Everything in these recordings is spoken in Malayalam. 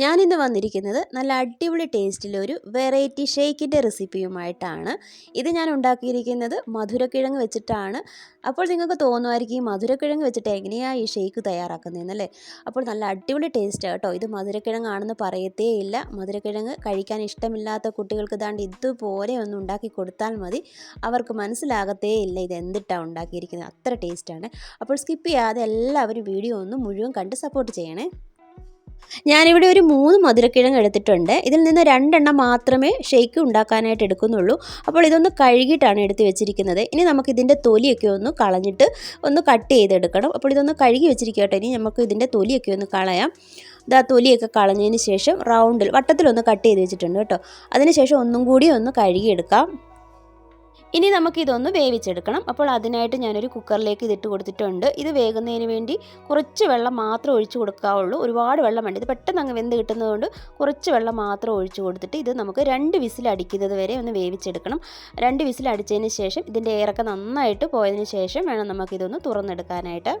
ഞാനിന്ന് വന്നിരിക്കുന്നത് നല്ല അടിപൊളി ടേസ്റ്റിലൊരു വെറൈറ്റി ഷേക്കിന്റെ റെസിപ്പിയുമായിട്ടാണ്. ഇത് ഞാൻ ഉണ്ടാക്കിയിരിക്കുന്നത് മധുരക്കിഴങ്ങ് വെച്ചിട്ടാണ്. അപ്പോൾ നിങ്ങൾക്ക് തോന്നുമായിരിക്കും ഈ മധുരക്കിഴങ്ങ് വെച്ചിട്ട് എങ്ങനെയാണ് ഈ ഷേക്ക് തയ്യാറാക്കുന്നതെന്നല്ലേ? അപ്പോൾ നല്ല അടിപൊളി ടേസ്റ്റ് കേട്ടോ. ഇത് മധുരക്കിഴങ്ങാണെന്ന് പറയത്തേ ഇല്ല. മധുരക്കിഴങ്ങ് കഴിക്കാൻ ഇഷ്ടമില്ലാത്ത കുട്ടികൾക്ക് ദാണ്ട് ഇതുപോലെ ഒന്ന് ഉണ്ടാക്കി കൊടുത്താൽ മതി. അവർക്ക് മനസ്സിലാകത്തേ ഇല്ല ഇത് എന്തിട്ടാണ് ഉണ്ടാക്കിയിരിക്കുന്നത്. അത്ര ടേസ്റ്റാണ്. അപ്പോൾ സ്കിപ്പ് ചെയ്യാതെ എല്ലാവരും വീഡിയോ ഒന്ന് മുഴുവൻ കണ്ട് സപ്പോർട്ട് ചെയ്യണേ. ഞാനിവിടെ ഒരു മൂന്ന് മധുരക്കിഴങ്ങ് എടുത്തിട്ടുണ്ട്. ഇതിൽ നിന്ന് രണ്ടെണ്ണം മാത്രമേ ഷേക്ക് ഉണ്ടാക്കാനായിട്ട് എടുക്കുന്നുള്ളൂ. അപ്പോൾ ഇതൊന്ന് കഴുകിയിട്ടാണ് എടുത്ത് വെച്ചിരിക്കുന്നത്. ഇനി നമുക്ക് ഇതിന്റെ തൊലിയൊക്കെ ഒന്ന് കളഞ്ഞിട്ട് ഒന്ന് കട്ട് ചെയ്തെടുക്കണം. അപ്പോൾ ഇതൊന്ന് കഴുകി വെച്ചിരിക്കട്ടെ ഇനി നമുക്ക് ഇതിന്റെ തൊലിയൊക്കെ ഒന്ന് കളയാം. ഇതാ തൊലിയൊക്കെ കളഞ്ഞതിന് ശേഷം റൗണ്ടിൽ വട്ടത്തിലൊന്ന് കട്ട് ചെയ്ത് വെച്ചിട്ടുണ്ട് കേട്ടോ. അതിന് ശേഷം ഒന്നും കൂടി ഒന്ന് കഴുകിയെടുക്കാം. ഇനി നമുക്ക് ഇതൊന്ന് വേവിച്ചെടുക്കണം. അപ്പോൾ അതിനായിട്ട് ഞാനൊരു കുക്കറിലേക്ക് ഇതിട്ട് കൊടുത്തിട്ടുണ്ട്. ഇത് വേകുന്നതിന് വേണ്ടി കുറച്ച് വെള്ളം മാത്രം ഒഴിച്ചു കൊടുക്കാവുള്ളൂ. ഒരുപാട് വെള്ളം വേണ്ട. ഇത് പെട്ടെന്ന് അങ്ങ് വെന്ത് കിട്ടുന്നതുകൊണ്ട് കുറച്ച് വെള്ളം മാത്രം ഒഴിച്ചു കൊടുത്തിട്ട് ഇത് നമുക്ക് രണ്ട് വിസിൽ അടിക്കുന്നത് വരെ ഒന്ന് വേവിച്ചെടുക്കണം. രണ്ട് വിസിൽ അടിച്ചതിന് ശേഷം ഇതിന്റെ എയറൊക്കെ നന്നായിട്ട് പോയതിന് ശേഷം വേണം നമുക്കിതൊന്ന് തുറന്നെടുക്കാനായിട്ട്.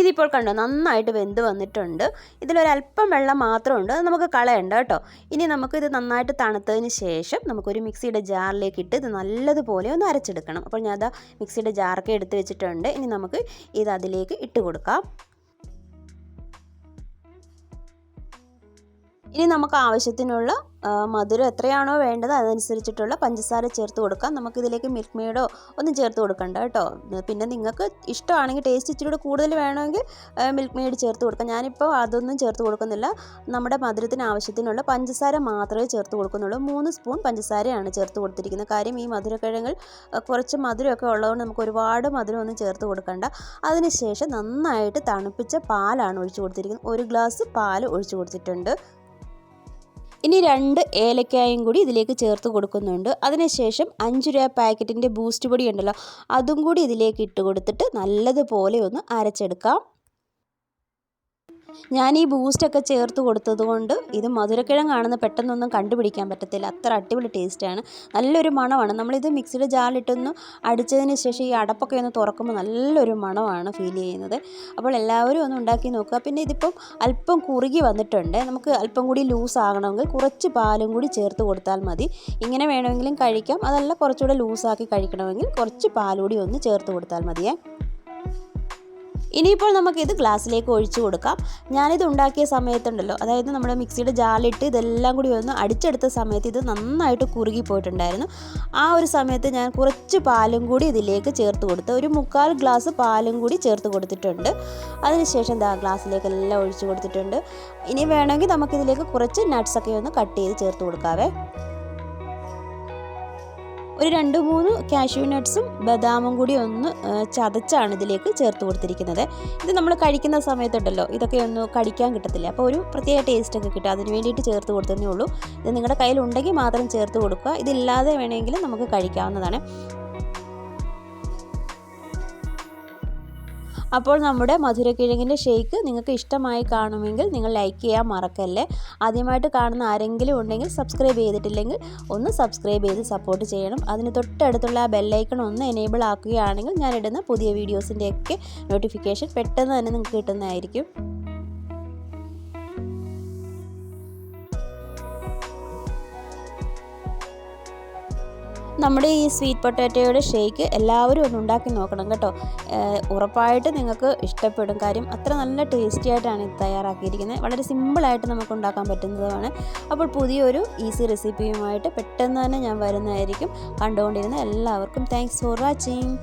ഇതിപ്പോൾ കണ്ടോ നന്നായിട്ട് വെന്ത് വന്നിട്ടുണ്ട്. ഇതിലൊരല്പം വെള്ളം മാത്രമുണ്ട് നമുക്ക് കളയണ്ട കേട്ടോ. ഇനി നമുക്കിത് നന്നായിട്ട് തണുത്തതിന് ശേഷം നമുക്കൊരു മിക്സിയുടെ ജാറിലേക്ക് ഇട്ട് ഇത് നല്ലതുപോലെ ഒന്ന് അരച്ചെടുക്കണം. അപ്പോൾ ഞാൻ അതാ മിക്സിയുടെ ജാറൊക്കെ എടുത്ത് വെച്ചിട്ടുണ്ട്. ഇനി നമുക്ക് ഇത് അതിലേക്ക് ഇട്ട് കൊടുക്കാം. ഇനി നമുക്ക് ആവശ്യത്തിനുള്ള മധുരം എത്രയാണോ വേണ്ടത് അതനുസരിച്ചിട്ടുള്ള പഞ്ചസാര ചേർത്ത് കൊടുക്കാം. നമുക്കിതിലേക്ക് മിൽക്ക് മെയ്ഡോ ഒന്നും ചേർത്ത് കൊടുക്കണ്ട കേട്ടോ. പിന്നെ നിങ്ങൾക്ക് ഇഷ്ടമാണെങ്കിൽ ടേസ്റ്റ് ഇച്ചിരി കൂടെ കൂടുതൽ വേണമെങ്കിൽ മിൽക്ക് മെയ്ഡ് ചേർത്ത് കൊടുക്കാം. ഞാനിപ്പോൾ അതൊന്നും ചേർത്ത് കൊടുക്കുന്നില്ല. നമ്മുടെ മധുരത്തിന് ആവശ്യത്തിനുള്ള പഞ്ചസാര മാത്രമേ ചേർത്ത് കൊടുക്കുന്നുള്ളൂ. മൂന്ന് സ്പൂൺ പഞ്ചസാരയാണ് ചേർത്ത് കൊടുത്തിരിക്കുന്നത്. കാര്യം ഈ മധുരക്കിഴങ്ങിൽ കുറച്ച് മധുരമൊക്കെ ഉള്ളതുകൊണ്ട് നമുക്ക് ഒരുപാട് മധുരമൊന്നും ചേർത്ത് കൊടുക്കണ്ട. അതിനുശേഷം നന്നായിട്ട് തണുപ്പിച്ച പാലാണ് ഒഴിച്ചു കൊടുത്തിരിക്കുന്നത്. ഒരു ഗ്ലാസ് പാൽ ഒഴിച്ചു കൊടുത്തിട്ടുണ്ട്. ഇനി രണ്ട് ഏലക്കായും കൂടി ഇതിലേക്ക് ചേർത്ത് കൊടുക്കുന്നുണ്ട്. അതിനുശേഷം അഞ്ച് രൂപ പാക്കറ്റിന്റെ ബൂസ്റ്റ് പൊടി ഉണ്ടല്ലോ അതും കൂടി ഇതിലേക്ക് ഇട്ട് കൊടുത്തിട്ട് നല്ലതുപോലെ ഒന്ന് അരച്ചെടുക്കാം. ഞാൻ ഈ ബൂസ്റ്റൊക്കെ ചേർത്ത് കൊടുത്തത് കൊണ്ട് ഇത് മധുരക്കിഴങ്ങാണെന്ന് പെട്ടെന്നൊന്നും കണ്ടുപിടിക്കാൻ പറ്റത്തില്ല. അത്ര അടിപൊളി ടേസ്റ്റാണ്. നല്ലൊരു മണമാണ്. നമ്മളിത് മിക്സിയുടെ ജാറിലിട്ടൊന്ന് അടിച്ചതിന് ശേഷം ഈ അടപ്പൊക്കെ ഒന്ന് തുറക്കുമ്പോൾ നല്ലൊരു മണമാണ് ഫീൽ ചെയ്യുന്നത്. അപ്പോൾ എല്ലാവരും ഒന്ന് ഉണ്ടാക്കി നോക്കുക. പിന്നെ ഇതിപ്പം അല്പം കുറുകി വന്നിട്ടുണ്ട്. നമുക്ക് അല്പം കൂടി ലൂസ് ആകണമെങ്കിൽ കുറച്ച് പാലും കൂടി ചേർത്ത് കൊടുത്താൽ മതി. ഇങ്ങനെ വേണമെങ്കിലും കഴിക്കാം. അതല്ല കുറച്ചുകൂടെ ലൂസാക്കി കഴിക്കണമെങ്കിൽ കുറച്ച് പാലുകൂടി ഒന്ന് ചേർത്ത് കൊടുത്താൽ മതിയേ. ഇനിയിപ്പോൾ നമുക്കിത് ഗ്ലാസ്സിലേക്ക് ഒഴിച്ചു കൊടുക്കാം. ഞാനിത് ഉണ്ടാക്കിയ സമയത്തുണ്ടല്ലോ അതായത് നമ്മുടെ മിക്സിയുടെ ജാലിട്ട് ഇതെല്ലാം കൂടി ഒന്ന് അടിച്ചെടുത്ത സമയത്ത് ഇത് നന്നായിട്ട് കുറുകി പോയിട്ടുണ്ടായിരുന്നു. ആ ഒരു സമയത്ത് ഞാൻ കുറച്ച് പാലും കൂടി ഇതിലേക്ക് ചേർത്ത് കൊടുത്ത് ഒരു മുക്കാൽ ഗ്ലാസ് പാലും കൂടി ചേർത്ത് കൊടുത്തിട്ടുണ്ട്. അതിനുശേഷം ദാ ഗ്ലാസ്സിലേക്ക് എല്ലാം ഒഴിച്ചു കൊടുത്തിട്ടുണ്ട്. ഇനി വേണമെങ്കിൽ നമുക്കിതിലേക്ക് കുറച്ച് നട്ട്സൊക്കെ ഒന്ന് കട്ട് ചെയ്ത് ചേർത്ത് കൊടുക്കാവേ. ഒരു രണ്ട് മൂന്ന് കാഷ്യൂ നട്ട്സും ബദാമും കൂടി ഒന്ന് ചതച്ചാണ് ഇതിലേക്ക് ചേർത്ത് കൊടുത്തിരിക്കുന്നത്. ഇത് നമ്മൾ കഴിക്കുന്ന സമയത്തുണ്ടല്ലോ ഇതൊക്കെ ഒന്ന് കടിക്കാൻ കിട്ടത്തില്ല. അപ്പോൾ ഒരു പ്രത്യേക ടേസ്റ്റ് ഒക്കെ കിട്ടും. അതിന് വേണ്ടിയിട്ട് ചേർത്ത് കൊടുത്തതേ ഉള്ളൂ. ഇത് നിങ്ങളുടെ കയ്യിലുണ്ടെങ്കിൽ മാത്രം ചേർത്ത് കൊടുക്കുക. ഇതില്ലാതെ വേണമെങ്കിൽ നമുക്ക് കഴിക്കാവുന്നതാണ്. അപ്പോൾ നമ്മുടെ മധുരക്കിഴങ്ങിന്റെ ഷേക്ക് നിങ്ങൾക്ക് ഇഷ്ടമായി കാണുമെങ്കിൽ നിങ്ങൾ ലൈക്ക് ചെയ്യാൻ മറക്കല്ലേ. ആദ്യമായിട്ട് കാണുന്ന ആരെങ്കിലും ഉണ്ടെങ്കിൽ സബ്സ്ക്രൈബ് ചെയ്തിട്ടില്ലെങ്കിൽ ഒന്ന് സബ്സ്ക്രൈബ് ചെയ്ത് സപ്പോർട്ട് ചെയ്യണം. അതിന് തൊട്ടടുത്തുള്ള ആ ബെല്ലൈക്കൺ ഒന്ന് എനേബിൾ ആക്കുകയാണെങ്കിൽ ഞാനിടുന്ന പുതിയ വീഡിയോസിന്റെയൊക്കെ നോട്ടിഫിക്കേഷൻ പെട്ടെന്ന് തന്നെ നിങ്ങൾക്ക് കിട്ടുന്നതായിരിക്കും. നമ്മുടെ ഈ സ്വീറ്റ് പൊട്ടാറ്റോയുടെ ഷേക്ക് എല്ലാവരും ഒന്ന് ഉണ്ടാക്കി നോക്കണം കേട്ടോ. ഉറപ്പായിട്ട് നിങ്ങൾക്ക് ഇഷ്ടപ്പെടും കാര്യം അത്ര നല്ല ടേസ്റ്റി ആയിട്ടാണ് ഇത് തയ്യാറാക്കിയിരിക്കുന്നത്. വളരെ സിമ്പിളായിട്ട് നമുക്ക് ഉണ്ടാക്കാൻ പറ്റുന്നതുമാണ് അപ്പോൾ പുതിയൊരു ഈസി റെസിപ്പിയുമായിട്ട് പെട്ടെന്ന് തന്നെ ഞാൻ വരുന്നതായിരിക്കും. കണ്ടുകൊണ്ടിരുന്ന എല്ലാവർക്കും താങ്ക്സ് ഫോർ വാച്ചിങ്